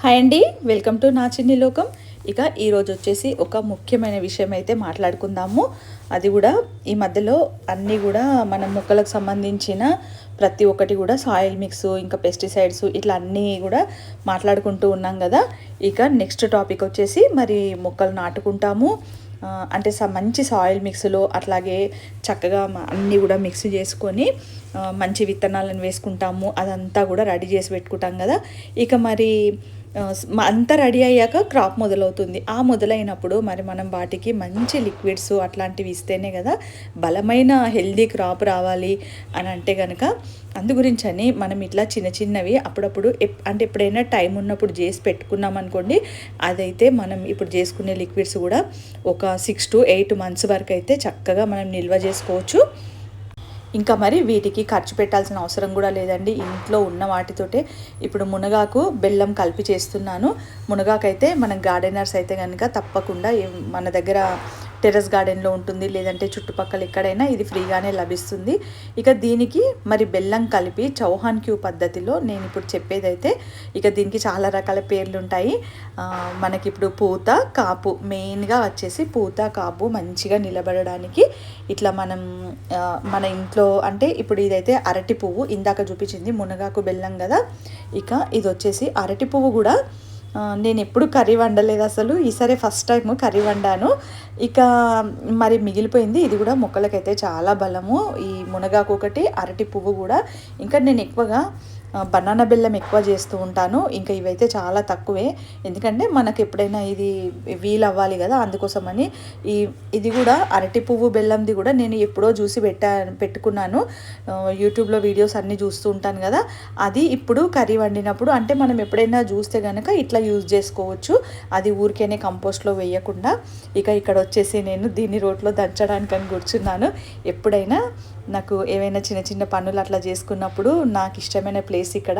Hi అండి welcome to నా చిన్ని లోకం. ఇక ఈరోజు వచ్చేసి ఒక ముఖ్యమైన విషయం అయితే మాట్లాడుకుందాము. అది కూడా ఈ మధ్యలో అన్నీ కూడా మన మొక్కలకు సంబంధించిన ప్రతి ఒక్కటి కూడా సాయిల్ మిక్స్ ఇంకా పెస్టిసైడ్స్ ఇట్లా అన్నీ కూడా మాట్లాడుకుంటూ ఉన్నాం కదా. ఇక నెక్స్ట్ టాపిక్ వచ్చేసి మరి మొక్కలు నాటుకుంటాము. అంటే స మంచి సాయిల్ మిక్స్లో అట్లాగే చక్కగా అన్నీ కూడా మిక్స్ చేసుకొని మంచి విత్తనాలను వేసుకుంటాము. అదంతా కూడా రెడీ చేసి పెట్టుకుంటాం కదా. ఇక మరి అంతా రెడీ అయ్యాక క్రాప్ మొదలవుతుంది. ఆ మొదలైనప్పుడు మరి మనం వాటికి మంచి లిక్విడ్స్ అట్లాంటివి ఇస్తేనే కదా బలమైన హెల్దీ క్రాప్ రావాలి అని అంటే కనుక అందు గురించి అని మనం ఇట్లా చిన్న చిన్నవి అప్పుడప్పుడు ఎప్- అంటే ఎప్పుడైనా టైం ఉన్నప్పుడు చేసి పెట్టుకున్నాం అనుకోండి అదైతే మనం ఇప్పుడు చేసుకునే లిక్విడ్స్ కూడా ఒక సిక్స్ టు ఎయిట్ మంత్స్ వరకు అయితే చక్కగా మనం నిల్వ చేసుకోవచ్చు. ఇంకా మరి వీటికి ఖర్చు పెట్టాల్సిన అవసరం కూడా లేదండి. ఇంట్లో ఉన్న వాటితోటే ఇప్పుడు మునగాకు బెల్లం కలిపి చేస్తున్నాను. మునగాకు అయితే మనం గార్డెనర్స్ అయితే కనుక తప్పకుండా మన దగ్గర టెర్రస్ గార్డెన్లో ఉంటుంది లేదంటే చుట్టుపక్కల ఎక్కడైనా ఇది ఫ్రీగానే లభిస్తుంది. ఇక దీనికి మరి బెల్లం కలిపి చౌహాన్ క్యూ పద్ధతిలో నేను ఇప్పుడు చెప్పేదైతే ఇక దీనికి చాలా రకాల పేర్లు ఉంటాయి. మనకి ఇప్పుడు పూత కాపు మెయిన్గా వచ్చేసి పూత కాపు మంచిగా నిలబడడానికి ఇట్లా మనం మన ఇంట్లో అంటే ఇప్పుడు ఇదైతే అరటి పువ్వు ఇందాక చూపించింది మునగాకు బెల్లం కదా. ఇక ఇది వచ్చేసి అరటి పువ్వు కూడా నేను ఎప్పుడు కర్రీ వండలేదు అసలు. ఈసారి ఫస్ట్ టైం కర్రీ వండాను. ఇక మరి మిగిలిపోయింది. ఇది కూడా మొక్కలకైతే చాలా బలము. ఈ మునగాకు ఒకటి అరటి పువ్వు కూడా. ఇంకా నేను ఎక్కువగా బనానా బెల్లం ఎక్కువ చేస్తూ ఉంటాను. ఇంకా ఇవైతే చాలా తక్కువే. ఎందుకంటే మనకు ఎప్పుడైనా ఇది వీల్ అవ్వాలి కదా అందుకోసమని ఈ ఇది కూడా అరటి పువ్వు బెల్లంది కూడా నేను ఎప్పుడో చూసి పెట్టా పెట్టుకున్నాను. యూట్యూబ్లో వీడియోస్ అన్నీ చూస్తూ ఉంటాను కదా. అది ఇప్పుడు కర్రీ వండినప్పుడు అంటే మనం ఎప్పుడైనా చూస్తే కనుక ఇట్లా యూజ్ చేసుకోవచ్చు. అది ఊరికేనే కంపోస్ట్లో వేయకుండా. ఇక ఇక్కడ వచ్చేసి నేను దీన్ని రోట్లో దంచడానికి అని కూర్చున్నాను. ఎప్పుడైనా నాకు ఏవైనా చిన్న చిన్న పనులు అట్లా చేసుకున్నప్పుడు నాకు ఇష్టమైన ప్లేస్ ఇక్కడ.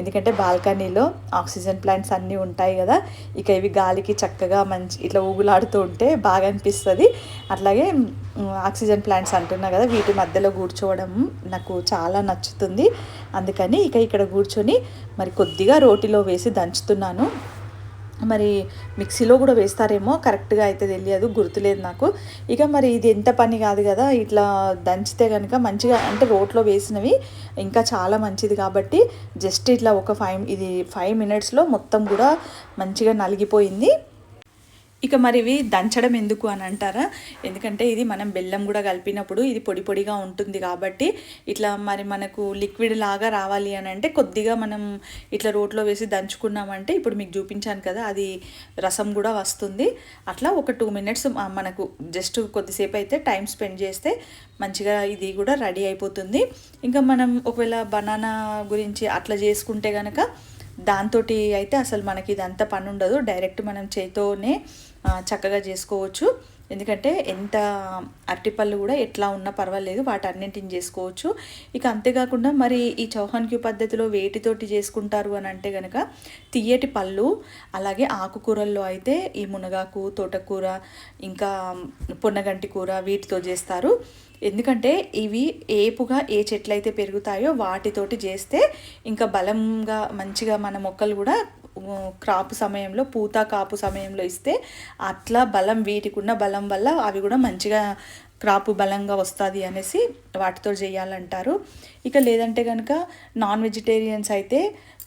ఎందుకంటే బాల్కనీలో ఆక్సిజన్ ప్లాంట్స్ అన్నీ ఉంటాయి కదా. ఇక ఇవి గాలికి చక్కగా మంచి ఇట్లా ఊగులాడుతూ ఉంటే బాగా అనిపిస్తుంది. అట్లాగే ఆక్సిజన్ ప్లాంట్స్ అంటున్నా కదా వీటి మధ్యలో కూర్చోవడం నాకు చాలా నచ్చుతుంది. అందుకని ఇక ఇక్కడ కూర్చొని మరి కొద్దిగా రోటిలో వేసి దంచుతున్నాను. మరి మిక్సీలో కూడా వేస్తారేమో కరెక్ట్గా అయితే తెలియదు గుర్తులేదు నాకు. ఇక మరి ఇది ఎంత పని కాదు కదా ఇట్లా దంచితే కనుక మంచిగా అంటే రోట్లో వేసినవి ఇంకా చాలా మంచిది కాబట్టి జస్ట్ ఇట్లా ఒక ఫైవ్ ఇది ఫైవ్ మినిట్స్లో మొత్తం కూడా మంచిగా నలిగిపోయింది. ఇక మరి ఇవి దంచడం ఎందుకు అని అంటారా? ఎందుకంటే ఇది మనం బెల్లం కూడా కలిపినప్పుడు ఇది పొడి పొడిగా ఉంటుంది కాబట్టి ఇట్లా మరి మనకు లిక్విడ్ లాగా రావాలి అని అంటే కొద్దిగా మనం ఇట్లా రోట్లో వేసి దంచుకున్నామంటే ఇప్పుడు మీకు చూపించాను కదా అది రసం కూడా వస్తుంది. అట్లా ఒక టూ మినిట్స్ మనకు జస్ట్ కొద్దిసేపు అయితే టైం స్పెండ్ చేస్తే మంచిగా ఇది కూడా రెడీ అయిపోతుంది. ఇంకా మనం ఒకవేళ బనానా గురించి అట్లా చేసుకుంటే కనుక దాంతో అయితే అసలు మనకి ఇదంతా పని ఉండదు. డైరెక్ట్ మనం చేతితోనే చక్కగా చేసుకోవచ్చు. ఎందుకంటే ఎంత అరటిపళ్ళు కూడా ఎట్లా ఉన్నా పర్వాలేదు వాటి అన్నింటిని చేసుకోవచ్చు. ఇక అంతేకాకుండా మరి ఈ చౌహాన్ క్యూ పద్ధతిలో వేటితోటి చేసుకుంటారు అని అంటే కనుక తీయటి పళ్ళు అలాగే ఆకుకూరల్లో అయితే ఈ మునగాకు తోటకూర ఇంకా పొన్నగంటి కూర వీటితో చేస్తారు. ఎందుకంటే ఇవి ఏపుగా ఏ చెట్లు అయితే పెరుగుతాయో వాటితోటి చేస్తే ఇంకా బలంగా మంచిగా మన మొక్కలు కూడా క్రాప్ సమయంలో పూత కాపు సమయంలో ఇస్తే అట్లా బలం వీటికి ఉన్న బలం వల్ల అవి కూడా మంచిగా క్రాపు బలంగా వస్తుంది అనేసి వాటితో చేయాలంటారు. ఇక లేదంటే కనుక నాన్ వెజిటేరియన్స్ అయితే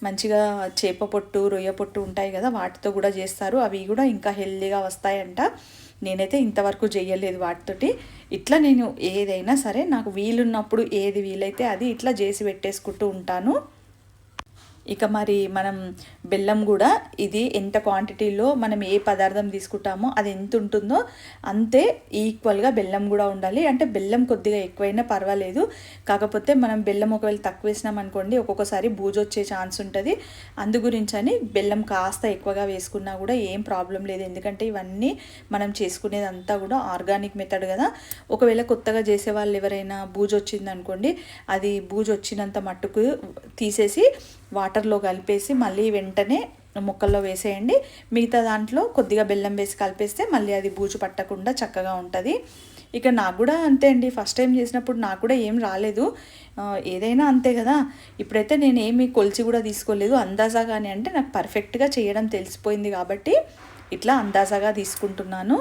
మంచిగా చేప పొట్టు రొయ్య పొట్టు ఉంటాయి కదా వాటితో కూడా చేస్తారు. అవి కూడా ఇంకా హెల్దీగా వస్తాయంట. నేనైతే ఇంతవరకు చేయలేదు వాటితోటి. ఇట్లా నేను ఏదైనా సరే నాకు వీలున్నప్పుడు ఏది వీలైతే అది ఇట్లా చేసి పెట్టేసుకుంటూ ఉంటాను. ఇక మరి మనం బెల్లం కూడా ఇది ఎంత క్వాంటిటీలో మనం ఏ పదార్థం తీసుకుంటామో అది ఎంత ఉంటుందో అంతే ఈక్వల్గా బెల్లం కూడా ఉండాలి. అంటే బెల్లం కొద్దిగా ఎక్కువైనా పర్వాలేదు. కాకపోతే మనం బెల్లం ఒకవేళ తక్కువ వేసినాం అనుకోండి ఒక్కొక్కసారి బూజు వచ్చే ఛాన్స్ ఉంటుంది. అందు గురించి అని బెల్లం కాస్త ఎక్కువగా వేసుకున్నా కూడా ఏం ప్రాబ్లం లేదు. ఎందుకంటే ఇవన్నీ మనం చేసుకునేది అంతా కూడా ఆర్గానిక్ మెథడ్ కదా. ఒకవేళ కొత్తగా చేసే వాళ్ళు ఎవరైనా బూజు వచ్చిందనుకోండి అది బూజు వచ్చినంత మట్టుకు తీసేసి వాటర్లో కలిపేసి మళ్ళీ వెంటనే ముక్కల్లో వేసేయండి. మిగతా దాంట్లో కొద్దిగా బెల్లం వేసి కలిపేస్తే మళ్ళీ అది బూజు పట్టకుండా చక్కగా ఉంటుంది. ఇక నాకు కూడా అంతే అండి. ఫస్ట్ టైం చేసినప్పుడు నాకు కూడా ఏం రాలేదు. ఏదైనా అంతే కదా. ఇప్పుడైతే నేను ఏమి కొలిచి కూడా తీసుకోలేదు. అందాజాగానే అంటే నాకు పర్ఫెక్ట్గా చేయడం తెలిసిపోయింది కాబట్టి ఇట్లా అందాజాగా తీసుకుంటున్నాను.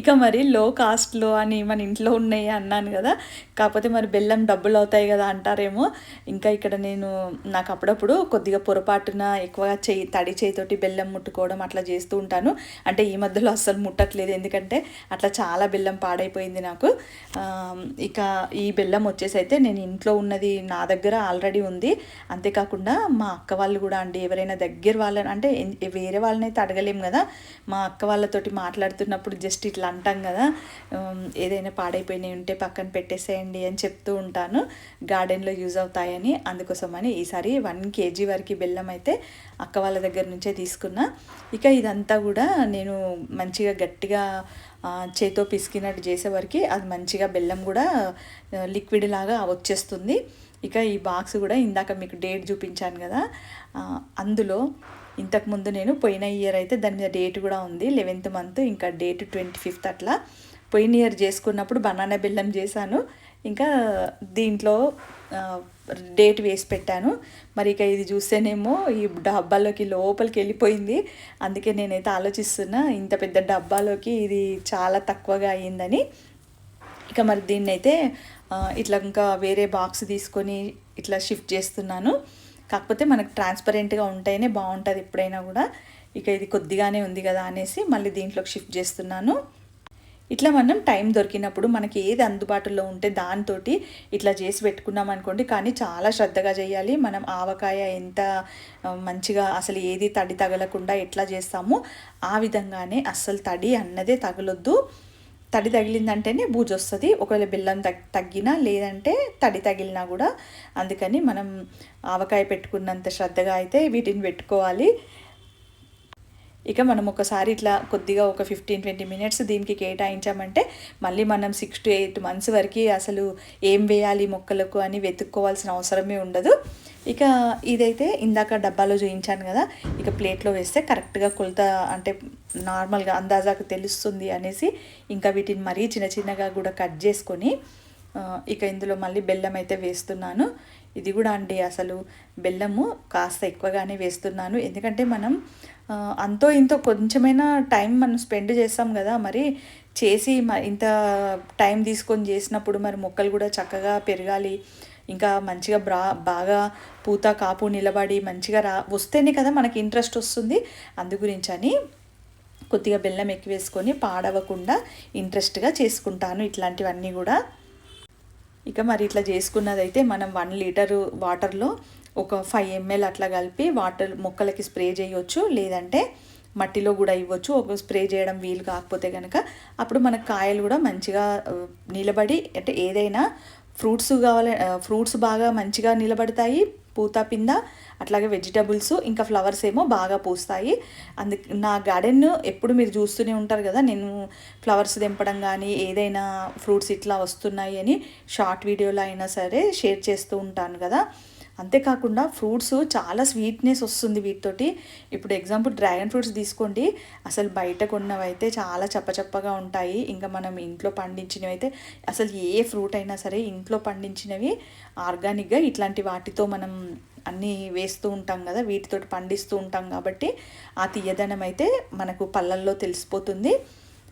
ఇక మరి లో కాస్ట్లో అని మన ఇంట్లో ఉన్నాయి అన్నాను కదా. కాకపోతే మరి బెల్లం డబ్బులు అవుతాయి కదా అంటారేమో. ఇంకా ఇక్కడ నేను నాకు అప్పుడప్పుడు కొద్దిగా పొరపాటున ఎక్కువగా చేయి తడి చేయితోటి బెల్లం ముట్టుకోవడం అట్లా చేస్తూ ఉంటాను. అంటే ఈ మధ్యలో అస్సలు ముట్టట్లేదు. ఎందుకంటే అట్లా చాలా బెల్లం పాడైపోయింది నాకు. ఇక ఈ బెల్లం వచ్చేసి అయితే నేను ఇంట్లో ఉన్నది నా దగ్గర ఆల్రెడీ ఉంది. అంతేకాకుండా మా అక్క వాళ్ళు కూడా అండి ఎవరైనా దగ్గర వాళ్ళని అంటే వేరే వాళ్ళని అయితే కదా. మా అక్క వాళ్ళతోటి మాట్లాడుతున్నప్పుడు జస్ట్ ఇట్లా అంటాం కదా ఏదైనా పాడైపోయినవి ఉంటే పక్కన పెట్టేసేయండి అని చెప్తూ ఉంటాను. గార్డెన్లో యూజ్ అవుతాయని అందుకోసమని ఈసారి వన్ కేజీ వరకు బెల్లం అయితే అక్క వాళ్ళ దగ్గర నుంచే తీసుకున్నా. ఇక ఇదంతా కూడా నేను మంచిగా గట్టిగా చేతో పిసికినట్టు చేసేవరకు అది మంచిగా బెల్లం కూడా లిక్విడ్ లాగా వచ్చేస్తుంది. ఇక ఈ బాక్స్ కూడా ఇందాక మీకు డేట్ చూపించాను కదా అందులో ఇంతకుముందు నేను పోయిన ఇయర్ అయితే దాని మీద డేట్ కూడా ఉంది. లెవెన్త్ మంత్ ఇంకా డేట్ ట్వంటీ ఫిఫ్త్ అట్లా. పోయిన ఇయర్ చేసుకున్నప్పుడు బనానా బెల్లం చేశాను. ఇంకా దీంట్లో డేట్ వేసి పెట్టాను. మరి ఇక ఇది చూస్తేనేమో ఈ డబ్బాలోకి లోపలికి వెళ్ళిపోయింది. అందుకే నేనైతే ఆలోచిస్తున్నా ఇంత పెద్ద డబ్బాలోకి ఇది చాలా తక్కువగా అయ్యిందని. ఇక మరి దీన్నైతే ఇట్లా ఇంకా వేరే బాక్స్ తీసుకొని ఇట్లా షిఫ్ట్ చేస్తున్నాను. కాకపోతే మనకు ట్రాన్స్పరెంట్గా ఉంటేనే బాగుంటుంది ఎప్పుడైనా కూడా. ఇక ఇది కొద్దిగానే ఉంది కదా అనేసి మళ్ళీ దీంట్లోకి షిఫ్ట్ చేస్తున్నాను. ఇట్లా మనం టైం దొరికినప్పుడు మనకి ఏది అందుబాటులో ఉంటే దాంతో ఇట్లా చేసి పెట్టుకున్నాం అనుకోండి కానీ చాలా శ్రద్ధగా చేయాలి. మనం ఆవకాయ ఎంత మంచిగా అసలు ఏది తడి తగలకుండా ఎట్లా చేస్తామో ఆ విధంగానే అస్సలు తడి అన్నదే తగలొద్దు. తడి తగిలిందంటేనే బూజు వస్తుంది ఒకవేళ బెల్లం తగ్ తగ్గినా లేదంటే తడి తగిలినా కూడా అందుకని మనం ఆవకాయ పెట్టుకున్నంత శ్రద్ధగా అయితే వీటిని పెట్టుకోవాలి. ఇక మనం ఒకసారి ఇట్లా కొద్దిగా ఒక ఫిఫ్టీన్ ట్వంటీ మినిట్స్ దీనికి కేటాయించామంటే మళ్ళీ మనం సిక్స్ టు ఎయిట్ మంత్స్ వరకు అసలు ఏం వేయాలి మొక్కలకు అని వెతుక్కోవాల్సిన అవసరమే ఉండదు. ఇక ఇదైతే ఇందాక డబ్బాలో చూపించాను కదా ఇక ప్లేట్లో వేస్తే కరెక్ట్గా కొలత అంటే నార్మల్గా అందాజాకు తెలుస్తుంది అనేసి ఇంకా వీటిని మరీ చిన్న చిన్నగా కూడా కట్ చేసుకొని ఇక ఇందులో మళ్ళీ బెల్లం అయితే వేస్తున్నాను. ఇది కూడా అండి అసలు బెల్లము కాస్త ఎక్కువగానే వేస్తున్నాను. ఎందుకంటే మనం అంతో ఇంతో కొంచెమైనా టైం మనం స్పెండ్ చేస్తాం కదా మరి చేసి మ- ఇంత టైం తీసుకొని చేసినప్పుడు మరి మొక్కలు కూడా చక్కగా పెరగాలి ఇంకా మంచిగా బ్రా బాగా పూత కాపు నిలబడి మంచిగా రా వస్తేనే కదా మనకి ఇంట్రెస్ట్ వస్తుంది. అందు గురించి అని కొద్దిగా బెల్లం ఎక్కువ వేసుకొని పాడవకుండా ఇంట్రెస్ట్గా చేసుకుంటాను ఇట్లాంటివన్నీ కూడా. ఇక మరి ఇట్లా చేసుకున్నదైతే మనం వన్ లీటర్ వాటర్లో ఒక ఫైవ్ ఎంఎల్ అట్లా కలిపి వాటర్ మొక్కలకి స్ప్రే చేయొచ్చు లేదంటే మట్టిలో కూడా ఇవ్వచ్చు. ఒక స్ప్రే చేయడం వీలు కాకపోతే కనుక అప్పుడు మన కాయలు కూడా మంచిగా నిలబడి అంటే ఏదైనా ఫ్రూట్స్ కావాలి ఫ్రూట్స్ బాగా మంచిగా నిలబడతాయి. పూత పింద అట్లాగే వెజిటబుల్స్ ఇంకా ఫ్లవర్స్ ఏమో బాగా పూస్తాయి. అందు నా గార్డెన్ ఎప్పుడు మీరు చూస్తూనే ఉంటారు కదా నేను ఫ్లవర్స్ తెంపడం కానీ ఏదైనా ఫ్రూట్స్ ఇట్లా వస్తున్నాయి అని షార్ట్ వీడియోలో అయినా సరే షేర్ చేస్తూ ఉంటాను కదా. అంతేకాకుండా ఫ్రూట్స్ చాలా స్వీట్నెస్ వస్తుంది వీటితోటి. ఇప్పుడు ఎగ్జాంపుల్ డ్రాగన్ ఫ్రూట్స్ తీసుకోండి. అసలు బయట కొన్నవి అయితే చాలా చప్పచప్పగా ఉంటాయి. ఇంకా మనం ఇంట్లో పండించినవి అయితే అసలు ఏ ఫ్రూట్ అయినా సరే ఇంట్లో పండించినవి ఆర్గానిక్గా ఇట్లాంటి వాటితో మనం అన్నీ వేస్తూ ఉంటాం కదా వీటితోటి పండిస్తూ ఉంటాం కాబట్టి ఆ తీయదనం అయితే మనకు పళ్ళల్లో తెలిసిపోతుంది.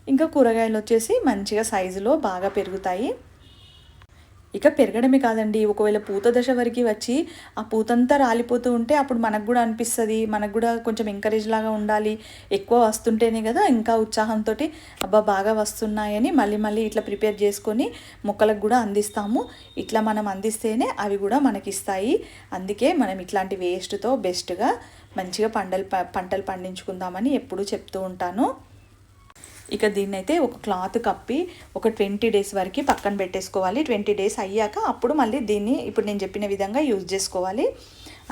ఇంకా కూరగాయలు వచ్చేసి మంచిగా సైజులో బాగా పెరుగుతాయి. ఇక పెరగడమే కాదండి. ఒకవేళ పూత దశ వరకు వచ్చి ఆ పూతంతా రాలిపోతూ ఉంటే అప్పుడు మనకు కూడా అనిపిస్తుంది. మనకు కూడా కొంచెం ఎంకరేజ్ లాగా ఉండాలి. ఎక్కువ వస్తుంటేనే కదా ఇంకా ఉత్సాహంతో అబ్బా బాగా వస్తున్నాయని మళ్ళీ మళ్ళీ ఇట్లా ప్రిపేర్ చేసుకొని మొక్కలకు కూడా అందిస్తాము. ఇట్లా మనం అందిస్తేనే అవి కూడా మనకి ఇస్తాయి. అందుకే మనం ఇట్లాంటి వేస్ట్తో బెస్ట్గా మంచిగా పంటలు ప- పంటలు పండించుకుందామని ఎప్పుడూ చెప్తూ ఉంటాను. ఇక దీన్ని అయితే ఒక క్లాత్ కప్పి ఒక ట్వంటీ డేస్ వరకు పక్కన పెట్టేసుకోవాలి. ట్వంటీ డేస్ అయ్యాక అప్పుడు మళ్ళీ దీన్ని ఇప్పుడు నేను చెప్పిన విధంగా యూజ్ చేసుకోవాలి.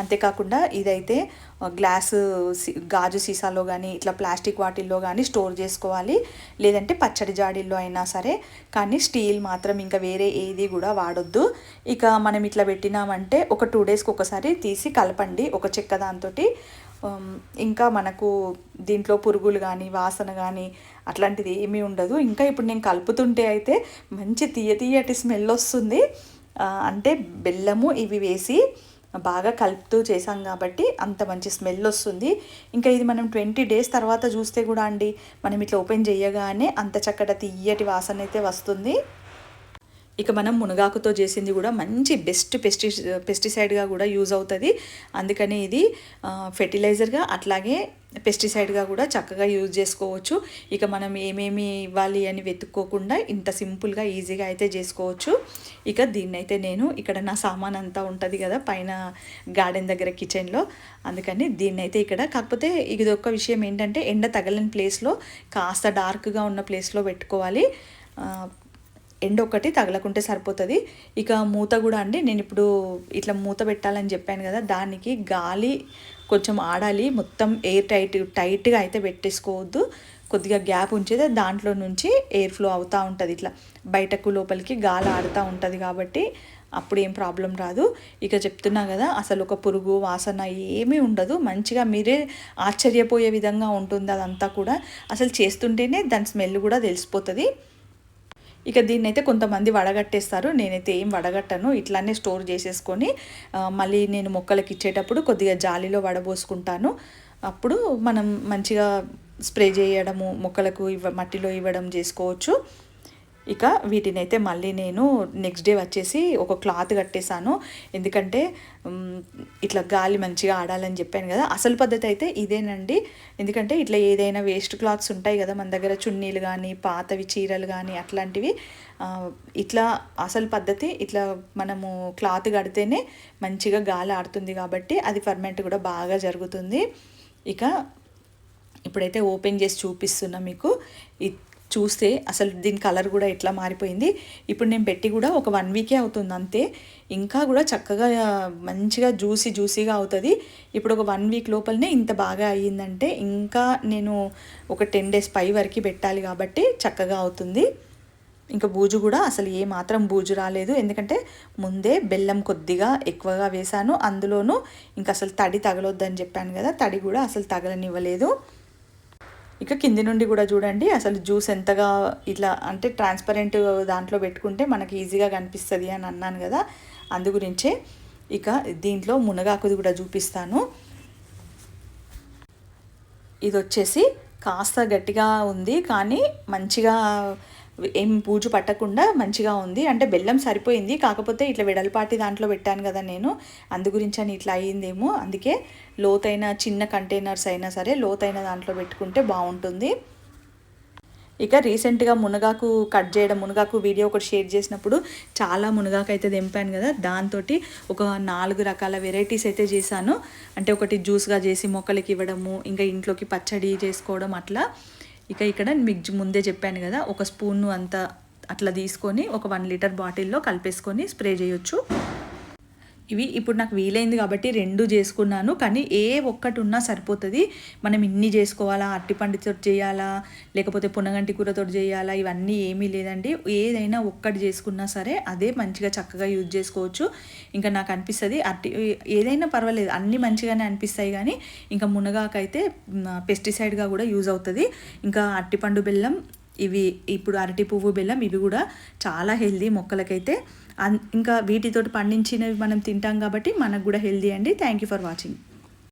అంతేకాకుండా ఇదైతే గ్లాస్ గాజు సీసాలో కానీ ఇట్లా ప్లాస్టిక్ వాటిల్లో కానీ స్టోర్ చేసుకోవాలి. లేదంటే పచ్చడి జాడీల్లో అయినా సరే కానీ స్టీల్ మాత్రం ఇంకా వేరే ఏది కూడా వాడొద్దు. ఇక మనం ఇట్లా పెట్టినామంటే ఒక టూ డేస్కి ఒకసారి తీసి కలపండి ఒక చెక్క దాంతో ఇంకా మనకు దీంట్లో పురుగులు కానీ వాసన కానీ అట్లాంటిది ఏమీ ఉండదు. ఇంకా ఇప్పుడు నేను కలుపుతుంటే అయితే మంచి తీయ తీయటి స్మెల్ వస్తుంది. అంటే బెల్లము ఇవి వేసి బాగా కలుపుతూ చేసాం కాబట్టి అంత మంచి స్మెల్ వస్తుంది. ఇంకా ఇది మనం ట్వంటీ డేస్ తర్వాత చూస్తే కూడా అండి మనం ఇట్లా ఓపెన్ చేయగానే అంత చక్కటి తీయటి వాసన అయితే వస్తుంది. ఇక మనం మునగాకుతో చేసింది కూడా మంచి బెస్ట్ పెస్టి పెస్టిసైడ్గా కూడా యూజ్ అవుతుంది. అందుకని ఇది ఫెర్టిలైజర్గా అట్లాగే పెస్టిసైడ్గా కూడా చక్కగా యూజ్ చేసుకోవచ్చు. ఇక మనం ఏమేమి ఇవ్వాలి అని వెతుక్కోకుండా ఇంత సింపుల్గా ఈజీగా అయితే చేసుకోవచ్చు. ఇక దీన్నైతే నేను ఇక్కడ నా సామాన్ అంతా ఉంటుంది కదా పైన గార్డెన్ దగ్గర కిచెన్లో అందుకని దీన్నైతే ఇక్కడ కాకపోతే ఇది ఒక విషయం ఏంటంటే ఎండ తగలని ప్లేస్లో కాస్త డార్క్గా ఉన్న ప్లేస్లో పెట్టుకోవాలి. ఎండ ఒకటి తగలకుంటే సరిపోతుంది. ఇక మూత కూడా అండి నేను ఇప్పుడు ఇట్లా మూత పెట్టాలని చెప్పాను కదా దానికి గాలి కొంచెం ఆడాలి. మొత్తం ఎయిర్ టైట్ టైట్గా అయితే పెట్టేసుకోవద్దు. కొద్దిగా గ్యాప్ ఉంచేది దాంట్లో నుంచి ఎయిర్ ఫ్లో అవుతూ ఉంటుంది ఇట్లా. బయటకు లోపలికి గాలి ఆడుతూ ఉంటుంది కాబట్టి అప్పుడు ఏం ప్రాబ్లం రాదు. ఇక చెప్తున్నా కదా అసలు ఒక పురుగు వాసన ఏమీ ఉండదు. మంచిగా మీరే ఆశ్చర్యపోయే విధంగా ఉంటుంది అదంతా కూడా. అసలు చేస్తుంటేనే దాని స్మెల్ కూడా తెలిసిపోతుంది. ఇక దీన్ని అయితే కొంతమంది వడగట్టేస్తారు. నేనైతే ఏం వడగట్టను. ఇట్లానే స్టోర్ చేసేసుకొని మళ్ళీ నేను మొక్కలకి ఇచ్చేటప్పుడు కొద్దిగా జాలిలో వడబోసుకుంటాను. అప్పుడు మనం మంచిగా స్ప్రే చేయడము మొక్కలకు ఇవ్వ మట్టిలో ఇవ్వడం చేసుకోవచ్చు. ఇక వీటిని అయితే మళ్ళీ నేను నెక్స్ట్ డే వచ్చేసి ఒక క్లాత్ కట్టేశాను. ఎందుకంటే ఇట్లా గాలి మంచిగా ఆడాలని చెప్పాను కదా. అసలు పద్ధతి అయితే ఇదేనండి. ఎందుకంటే ఇట్లా ఏదైనా వేస్ట్ క్లాత్స్ ఉంటాయి కదా మన దగ్గర చున్నీలు కానీ పాతవి చీరలు కానీ అట్లాంటివి. ఇట్లా అసలు పద్ధతి ఇట్లా మనము క్లాత్ కడితేనే మంచిగా గాలి ఆడుతుంది కాబట్టి అది ఫర్మెంట్ కూడా బాగా జరుగుతుంది. ఇక ఇప్పుడైతే ఓపెన్ చేసి చూపిస్తున్నా మీకు. చూస్తే అసలు దీని కలర్ కూడా ఎట్లా మారిపోయింది. ఇప్పుడు నేను పెట్టి కూడా ఒక వన్ వీకే అవుతుంది అంతే. ఇంకా కూడా చక్కగా మంచిగా జ్యూసీ జ్యూసీగా అవుతుంది. ఇప్పుడు ఒక వన్ వీక్ లోపలనే ఇంత బాగా అయ్యిందంటే ఇంకా నేను ఒక టెన్ డేస్ పై వరకు పెట్టాలి కాబట్టి చక్కగా అవుతుంది. ఇంకా బూజు కూడా అసలు ఏ మాత్రం బూజు రాలేదు. ఎందుకంటే ముందే బెల్లం కొద్దిగా ఎక్కువగా వేశాను. అందులోనూ ఇంకా అసలు తడి తగలొద్దని చెప్పాను కదా తడి కూడా అసలు తగలనివ్వలేదు. ఇక కింది నుండి కూడా చూడండి అసలు జ్యూస్ ఎంతగా ఇట్లా అంటే ట్రాన్స్పరెంట్ దాంట్లో పెట్టుకుంటే మనకి ఈజీగా కనిపిస్తుంది అని అన్నాను కదా అందు గురించే ఇక దీంట్లో మునగాకుది కూడా చూపిస్తాను. ఇది వచ్చేసి కాస్త గట్టిగా ఉంది కానీ మంచిగా ఏం పూజు పట్టకుండా మంచిగా ఉంది. అంటే బెల్లం సరిపోయింది. కాకపోతే ఇట్లా వెడల్పాటి దాంట్లో పెట్టాను కదా నేను. అందు గురించి అని ఇట్లా అయ్యిందేమో. అందుకే లోతైన చిన్న కంటైనర్స్ అయినా సరే లోతైన దాంట్లో పెట్టుకుంటే బాగుంటుంది. ఇక రీసెంట్గా మునగాకు కట్ చేయడం మునగాకు వీడియో ఒకటి షేర్ చేసినప్పుడు చాలా మునగాకు అయితే దింపాను కదా. దాంతో ఒక నాలుగు రకాల వెరైటీస్ అయితే చేశాను. అంటే ఒకటి జ్యూస్గా చేసి మొక్కలకి ఇవ్వడము ఇంకా ఇంట్లోకి పచ్చడి చేసుకోవడం అట్లా. ఇక ఇక్కడ మీకు ముందే చెప్పాను కదా ఒక స్పూన్ అంత అట్లా తీసుకొని ఒక వన్ లీటర్ బాటిల్లో కలిపేసుకొని స్ప్రే చేయొచ్చు. ఇవి ఇప్పుడు నాకు వీలైంది కాబట్టి రెండు చేసుకున్నాను. కానీ ఏ ఒక్కటి ఉన్నా సరిపోతుంది. మనం ఇన్ని చేసుకోవాలా? అట్టిపండుతో చేయాలా? లేకపోతే పునగంటి కూరతో చేయాలా? ఇవన్నీ ఏమీ లేదండి. ఏదైనా ఒక్కటి చేసుకున్నా సరే అదే మంచిగా చక్కగా యూజ్ చేసుకోవచ్చు. ఇంకా నాకు అనిపిస్తుంది అట్టి ఏదైనా పర్వాలేదు. అన్నీ మంచిగానే అనిపిస్తాయి కానీ ఇంకా మునగాకైతే పెస్టిసైడ్గా కూడా యూజ్ అవుతుంది. ఇంకా అట్టిపండు బెల్లం ఇవి ఇప్పుడు అరటి పువ్వు బెల్లం ఇవి కూడా చాలా హెల్దీ మొక్కలకైతే ఇంకా వీటితోటి పండించినవి మనం తింటాం కాబట్టి మనకు కూడా హెల్దీ అండి. Thank you for watching